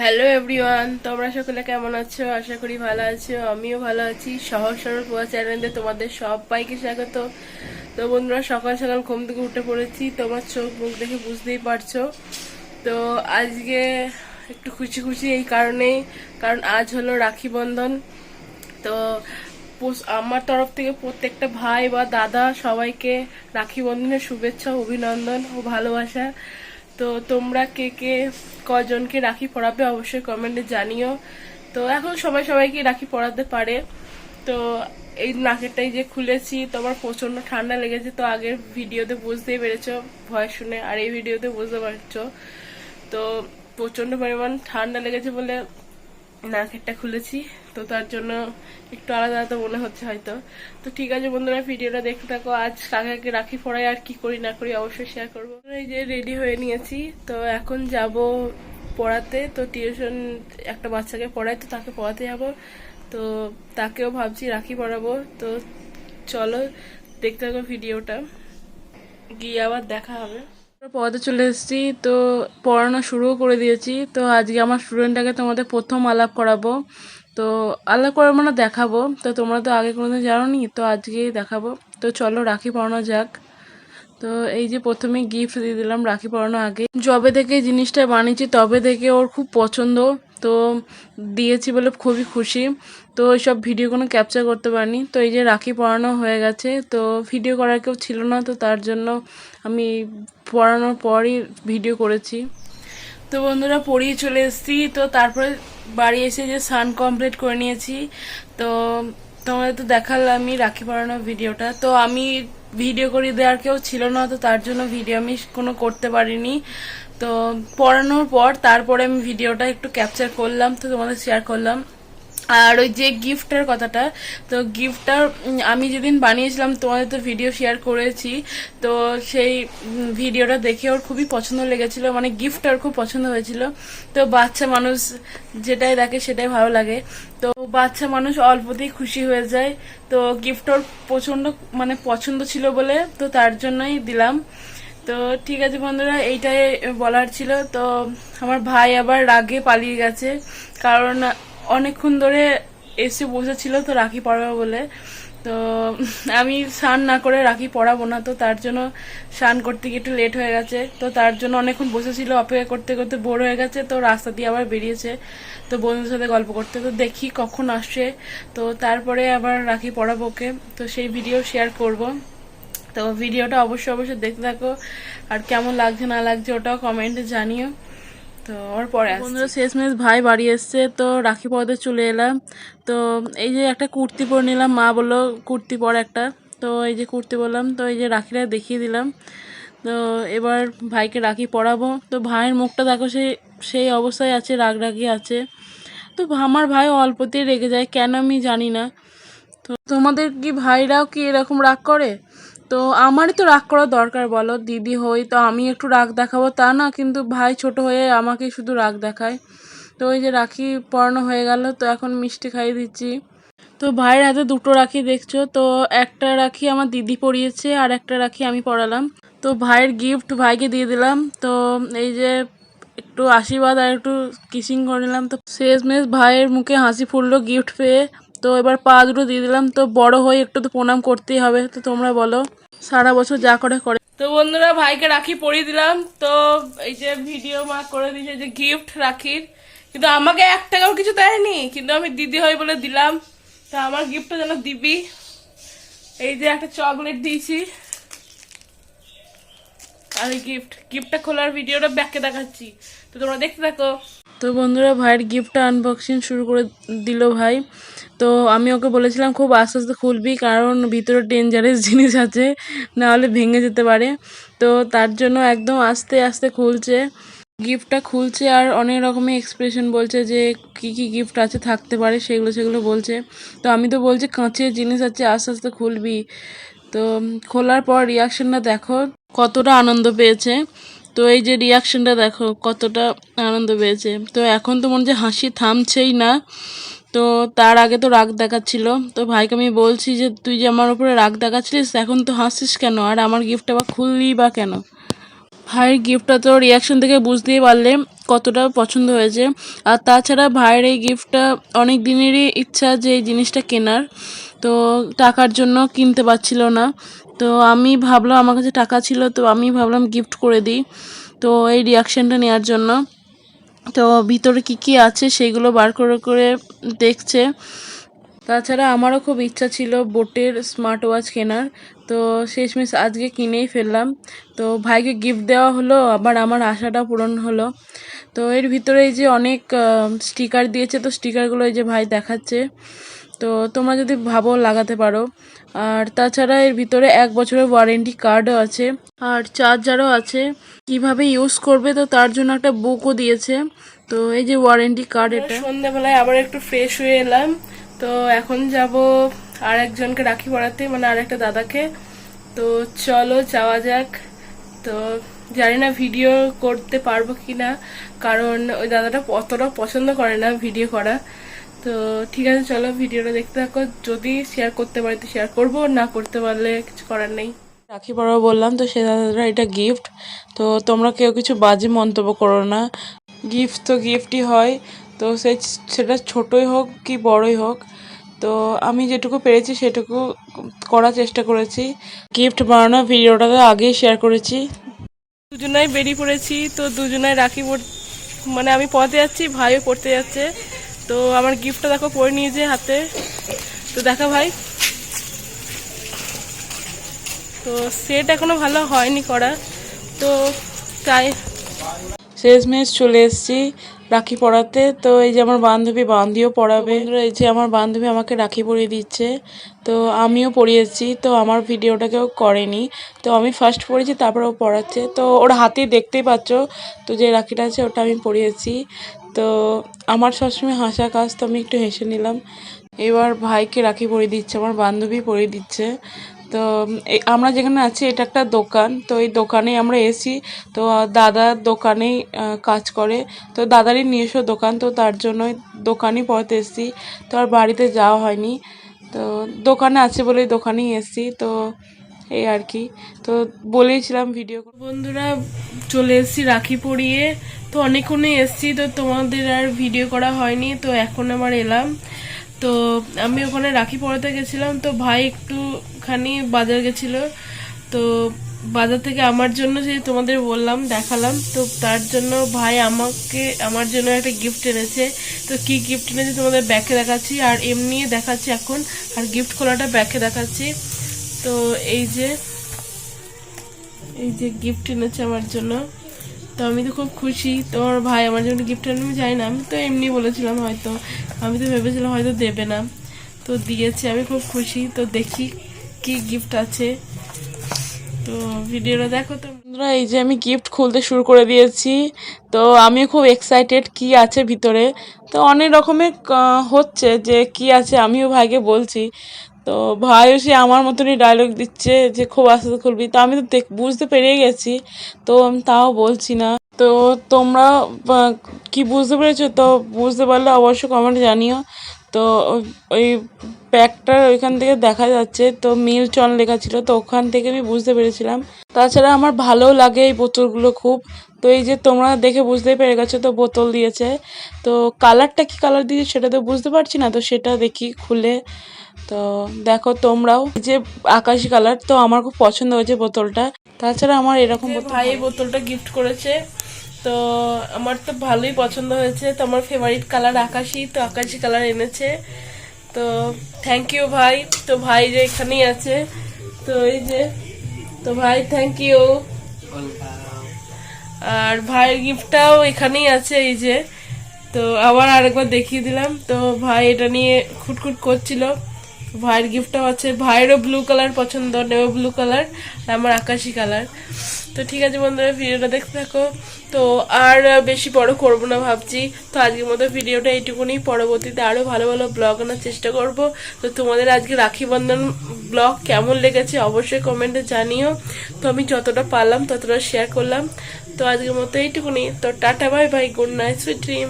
Hello everyone তোমরা সকলে কেমন আছো? আশা করি ভালো আছো। আমিও ভালো আছি। সহজ সরল পোয়া চ্যানেলে তোমাদের সবাইকে স্বাগত। তো বন্ধুরা, সকাল সকাল ঘুম থেকে উঠে পড়েছি। তোমার চোখ মুখ দেখে বুঝতেই পারছ। তো আজকে একটু খুশি খুশি এই কারণেই, কারণ আজ হলো রাখি বন্ধন। তো আমার তরফ থেকে প্রত্যেকটা ভাই বা দাদা সবাইকে রাখি বন্ধনের শুভেচ্ছা, অভিনন্দন ও ভালোবাসা। তো তোমরা কে কে কজনকে রাখি পড়াবে অবশ্যই কমেন্টে জানিও। তো এখন সবাই সবাইকে রাখি পড়াতে পারে। তো এই নাকেরটাই যে খুলেছি, তোমার প্রচণ্ড ঠান্ডা লেগেছে তো আগের ভিডিওতে বুঝতেই পেরেছ, ভয় শুনে। আর এই ভিডিওতে বুঝতে পারছ, তো প্রচণ্ড পরিমাণ ঠান্ডা লেগেছে বলে নাকেরটা খুলেছি, তো তার জন্য একটু আলাদা আলাদা মনে হচ্ছে হয়তো। তো ঠিক আছে বন্ধুরা, ভিডিওটা দেখতে থাকো। আজ কাকাকে রাখি পড়াই, আর কি করি না করি অবশ্যই শেয়ার করব। এই যে রেডি হয়ে নিয়েছি, তো এখন যাব পড়াতে। তো টিউশন একটা বাচ্চাকে পড়াই, তো তাকে পড়াতে যাব। তো তাকেও ভাবছি রাখি পড়াবো। তো চলো, দেখতে থাকো ভিডিওটা। গিয়ে আবার দেখা হবে। পড়াতে চলে এসেছি, তো পড়ানো শুরুও করে দিয়েছি। তো আজকে আমার স্টুডেন্টটাকে তোমাদের প্রথম আলাপ করাবো। তো আলাপ করার মানে দেখাবো। তো তোমরা তো আগে কোনোদিন জানো নি তো আজকেই দেখাবো। তো চলো রাখি পড়ানো যাক। তো এই যে প্রথমে গিফট দিয়ে দিলাম রাখি পড়ানো আগে। যবে থেকে জিনিসটা বানিয়েছি, তবে থেকে ওর খুব পছন্দ। তো দিয়েছি বলে খুবই খুশি। তো এইসব ভিডিও কোনো ক্যাপচার করতে পারিনি। তো এই যে রাখি পরানো হয়ে গেছে, তো ভিডিও করার কেউ ছিল না, তো তার জন্য আমি পড়ানোর পরই ভিডিও করেছি। তো বন্ধুরা, পড়িয়ে চলে এসেছি। তো তারপরে বাড়ি এসে যে সান কমপ্লিট করে নিয়েছি। তো তোমাদের তো দেখালাম আমি রাখি পড়ানোর ভিডিওটা তো আমি ভিডিও করে দেওয়ার কেউ ছিল না, তো তার জন্য ভিডিও আমি কোনো করতে পারিনি। তো পড়ানোর পর তারপরে আমি ভিডিওটা একটু ক্যাপচার করলাম, তো তোমাদের শেয়ার করলাম। আর ওই যে গিফটের কথাটা, তো গিফটটা আমি যেদিন বানিয়েছিলাম, তোমাদের তো ভিডিও শেয়ার করেছি, তো সেই ভিডিওটা দেখে ওর খুবই পছন্দ লেগেছিল মানে গিফটটা ওর খুব পছন্দ হয়েছিল। তো বাচ্চা মানুষ যেটাই দেখে সেটাই ভালো লাগে। তো বাচ্চা মানুষ অল্পতেই খুশি হয়ে যায়, তো গিফট ওর প্রচণ্ড মানে পছন্দ ছিল বলে, তো তার জন্যই দিলাম। তো ঠিক আছে বন্ধুরা, এইটাই বলার ছিল। তো আমার ভাই আবার রাগে পালিয়ে গেছে, কারণ অনেকক্ষণ ধরে এসে বসেছিল তো রাখি পড়াবে বলে। তো আমি স্নান না করে রাখি পড়াবো না, তো তার জন্য স্নান করতে গিয়ে একটু লেট হয়ে গেছে। তো তার জন্য অনেকক্ষণ বসেছিল, অপেক্ষা করতে করতে বোর হয়ে গেছে, তো রাস্তা দিয়ে আবার বেরিয়েছে। তো বন্ধুদের সাথে গল্প করতে, তো দেখি কখন আসছে তো তারপরে আবার রাখি পড়াবো ওকে। তো সেই ভিডিও শেয়ার করব। তো ভিডিওটা অবশ্যই অবশ্যই দেখতে থাকো। আর কেমন লাগছে, না লাগছে, ওটাও কমেন্টে জানিও। তো ওর পরে বন্ধুরা, শেষমেশ ভাই বাড়ি এসছে, তো রাখি পরাতে চলে এলাম। তো এই যে একটা কুর্তি পরে নিলাম, মা বলল কুর্তি পর একটা। তো এই যে কুর্তি বললাম, তো এই যে রাখিটা দেখিয়ে দিলাম। তো এবার ভাইকে রাখি পরাবো। তো ভাইয়ের মুখটা দেখো সেই সেই অবস্থায় আছে রাগ রাগি আছে। তো আমার ভাই অল্পতেই রেগে যায়, কেন আমি জানি না। তো তোমাদের কি ভাইরাও কি এরকম রাগ করে? তো আমারই তো রাগ করা দরকার, বলো। দিদি হই, তো আমি একটু রাগ দেখাবো। তা না, কিন্তু ভাই ছোট হয়ে আমাকে শুধু রাগ দেখায়। তো ওই যে রাখি পরানো হয়ে গেল, তো এখন মিষ্টি খাইয়ে দিচ্ছি। তো ভাইয়ের হাতে দুটো রাখি দেখছ, তো একটা রাখি আমার দিদি পরিয়েছে আর একটা রাখি আমি পড়ালাম। তো ভাইয়ের গিফট ভাইকে দিয়ে দিলাম, তো এই যে একটু আশীর্বাদ আর একটু কিসিং করে নিলাম। তো শেষমেশ ভাইয়ের মুখে হাসি ফুললো গিফট পেয়ে। তো এবার পা দুটো দিয়ে দিলাম। তো বড় হয়ে একটু তো প্রণাম করতেই হবে। তো তোমরা বলো, সারা বছর যা করে করে। তো বন্ধুরা, ভাইকে রাখি, পরিয়ে দিলাম। তো এই যে ভিডিও মা করে দিয়েছে যে গিফট রাখির। কিন্তু আমাকে এক টাকাও কিছু দেয়নি। কিন্তু আমি দিদি হই বলে দিলাম। তা আমার গিফটটা যেন দিবি। এই যে একটা চকলেট দিয়েছি। আর গিফট গিফটটা খোলার ভিডিওটা ব্যাকে দেখাচ্ছি। তো তোমরা দেখতে থাকো। তো বন্ধুরা ভাইয়ের গিফটটা আনবক্সিং শুরু করে দিল ভাই। তো আমি ওকে বলেছিলাম, খুব আস্তে আস্তে খুলবি, কারণ ভিতরে ডেঞ্জারাস জিনিস আছে না হলে ভেঙে যেতে পারে। তো তার জন্য একদম আস্তে আস্তে খুলছে। গিফটটা খুলছে আর অনেক রকমের এক্সপ্রেশন বলছে যে, কি কি গিফট আছে, থাকতে পারে। সেগুলো সেগুলো বলছে। তো আমি তো বলছি, কাঁচের জিনিস আছে, আস্তে আস্তে খুলবি। তো খোলার পর রিয়াকশনটা দেখো, কতটা আনন্দ পেয়েছে। তো এই যে রিয়াকশনটা দেখো, কতটা আনন্দ পেয়েছে। তো এখন তো মনে হচ্ছে হাসি থামছেই না। তো তার আগে তো রাগ দেখাচ্ছিল। তো ভাইকে আমি বলছি যে, তুই যে আমার উপরে রাগ দেখাচ্ছিলিস, এখন তো হাসিস কেন? আর আমার গিফট আবার খুললি বা কেন? ভাইয়ের গিফটটা তো রিয়াকশন থেকে বুঝতেই পারলে কতটা পছন্দ হয়েছে। আর তাছাড়া ভাইয়ের এই গিফটটা অনেক দিনেরই ইচ্ছা যে এই জিনিসটা কেনার। তো টাকার জন্য কিনতে পারছিল না। তো আমি ভাবলাম, আমার কাছে টাকা ছিল, তো আমি ভাবলাম গিফট করে দিই। তো এই রিয়াকশনটা নেওয়ার জন্য। তো ভিতরে কি কি আছে সেগুলো বার করে করে দেখছে। তাছাড়া আমারও খুব ইচ্ছা ছিল বোটের স্মার্ট ওয়াচ কেনার। তো শেষমেশ আজকে কিনেই ফেললাম। তো ভাইকে গিফট দেওয়া হলো, আবার আমার আশাটা পূরণ হলো। তো এর ভিতরে এই যে অনেক স্টিকার দিয়েছে, তো স্টিকারগুলো এই যে ভাই দেখাচ্ছে। তো তোমরা যদি ভাবো লাগাতে পারো। আর তাছাড়া এর ভিতরে এক বছরের ওয়ারেন্টি কার্ডও আছে। আর চার্জারও আছে। কীভাবে ইউজ করবে তো তার জন্য একটা বুকও দিয়েছে। তো এই যে ওয়ারেন্টি কার্ড এটা। সন্ধ্যাবেলায় আবার একটু ফ্রেশ হয়ে এলাম। তো এখন যাব আর একজনকে রাখি পড়াতে মানে আর একটা দাদাকে। তো চলো যাওয়া যাক। তো জানি না ভিডিও করতে পারব কি না কারণ ওই দাদাটা অতটা পছন্দ করে না ভিডিও করা। তো ঠিক আছে, চলো ভিডিওটা দেখতে থাকো। যদি শেয়ার করতে পারি তো শেয়ার করব, না করতে পারলে কিছু করার নেই। রাখি পড়াবো বললাম তো, সে দাদারা এটা গিফট তো তোমরা কেউ কিছু বাজে মন্তব্য করো না। গিফট তো গিফটই হয়। তো সে সেটা ছোটই হোক কি বড়ই হোক। তো আমি যেটুকু পেরেছি সেটুকু করার চেষ্টা করেছি। গিফট বানানোর ভিডিওটা তো আগেই শেয়ার করেছি। দুজনাই বেরিয়ে পড়েছি। তো দুজনাই রাখি মানে আমি পড়তে যাচ্ছি, ভাইও পড়তে যাচ্ছে। তো আমার গিফটটা দেখো পরে নিয়েছে হাতে। তো দেখা ভাই। তো সেট এখনও ভালো হয়নি করা তো তাই শেষমেশ চলে এসেছি রাখি পরাতে। তো এই যে আমার বান্ধবী বান্ধিও পড়াবে এই যে আমার বান্ধবী আমাকে রাখি পরিয়ে দিচ্ছে। তো আমিও পরিয়েছি। তো আমার ভিডিওটা কেউ করেনি। তো আমি ফার্স্ট পড়েছি তারপর ও পড়াচ্ছে তো ওর হাতেই দেখতেই পাচ্ছ। তো যে রাখিটা আছে ওটা আমি পরিয়েছি। তো আমার সবসময় হাসা কাজ তো আমি একটু হেসে নিলাম। এবার ভাইকে রাখি পরিয়ে দিচ্ছে, আমার বান্ধবী পরিয়ে দিচ্ছে। তো আমরা যেখানে আছি, এটা একটা দোকান। তো এই দোকানে আমরা এসি তো দাদা দোকানেই কাজ করে। তো দাদারই নিজস্ব দোকান, তো তার জন্যই দোকানই পড়তে এসেছি। তো আর বাড়িতে যাওয়া হয়নি। তো দোকানে আছে বলেই দোকানেই এসেছি। তো এই আর কি। তো বলেইছিলাম ভিডিও বন্ধুরা, চলে এসেছি রাখি পরিয়ে। তো অনেকক্ষণে এসেছি, তো তোমাদের আর ভিডিও করা হয়নি, তো এখন আমার এলাম। তো আমি ওখানে রাখি পড়াতে গেছিলাম, তো ভাই একটুখানি বাজার গেছিল। তো বাজার থেকে আমার জন্য যে তোমাদের বললাম, দেখালাম, তো তার জন্য ভাই আমাকে, আমার জন্য একটা গিফট এনেছে। তো কি গিফট এনেছে তোমাদের ব্যাকে দেখাচ্ছি, আর এমনি দেখাচ্ছি এখন, আর গিফট খোলাটা ব্যাকে দেখাচ্ছি। তো এই যে এই যে গিফট এনেছে আমার জন্য। তো আমি তো খুব খুশি। তোমার ভাই আমার জন্য গিফট এনে আমি জানি না। আমি তো এমনি বলেছিলাম হয়তো। আমি তো ভেবেছিলাম হয়তো দেবে না। তো দিয়েছে, আমি খুব খুশি। তো দেখি কি গিফট আছে। তো ভিডিওটা দেখো তো। বন্ধুরা, এই যে আমি গিফট খুলতে শুরু করে দিয়েছি। তো আমি খুব এক্সাইটেড কি আছে ভিতরে। তো অনেক রকমের হচ্ছে যে কি আছে আমিও ভাইকে বলছি। তো ভাইও সে আমার মতনই ডায়লগ দিচ্ছে যে খুব আস্তে খুলবি। তো আমি তো দেখ- বুঝতে পেরে গেছি। তো আমি তাও বলছি না। তো তোমরা কি বুঝতে পেরেছ? তো বুঝতে পারলে অবশ্যই কমেন্ট জানিও। তো ওই- প্যাকটার ওইখান থেকে দেখা যাচ্ছে। তো মিল চন লেখা ছিল, তো ওখান থেকে আমি বুঝতে পেরেছিলাম। তাছাড়া আমার ভালোও লাগে এই বোতলগুলো খুব। তো এই যে তোমরা দেখে বুঝতেই পেরে গেছো, তো বোতল দিয়েছে। তো কালারটা কি কালার দিয়েছে সেটা তো বুঝতে পারছি না। তো সেটা দেখি খুলে। তো দেখো তোমরাও। যে আকাশি কালার, তো আমার খুব পছন্দ হয়েছে বোতলটা। তাছাড়া আমার এরকম ভাই বোতলটা গিফট করেছে। তো আমার তো ভালোই পছন্দ হয়েছে। তো আমার ফেভারিট কালার আকাশি তো আকাশি কালার এনেছে। তো থ্যাংক ইউ ভাই। তো ভাই যে এখানেই আছে। তো এই যে, তো ভাই থ্যাংক ইউ আর ভাইয়ের গিফটটাও এখানেই আছে, এই যে। তো আবার আরেকবার দেখিয়ে দিলাম। তো ভাই এটা নিয়ে খুটখুট করছিল। ভাইয়ের গিফটটাও আছে। ভাইয়েরও ব্লু কালার পছন্দ নেও ব্লু কালার আর আমার আকাশি কালার তো ঠিক আছে বন্ধুরা ভিডিওটা দেখতে থাকো। তো আর বেশি বড় করব না ভাবছি। তো আজকের মতো ভিডিওটা এইটুকুনি। পরবর্তীতে আরও ভালো ভালো ব্লগ আনার চেষ্টা করব। তো তোমাদের আজকে রাখি বন্ধন ব্লগ কেমন লেগেছে অবশ্যই কমেন্টে জানিও। তো আমি যতটা পারলাম ততটা শেয়ার করলাম। তো আজকের মতো এইটুকুনি। তো tata bye bye good night sweet dream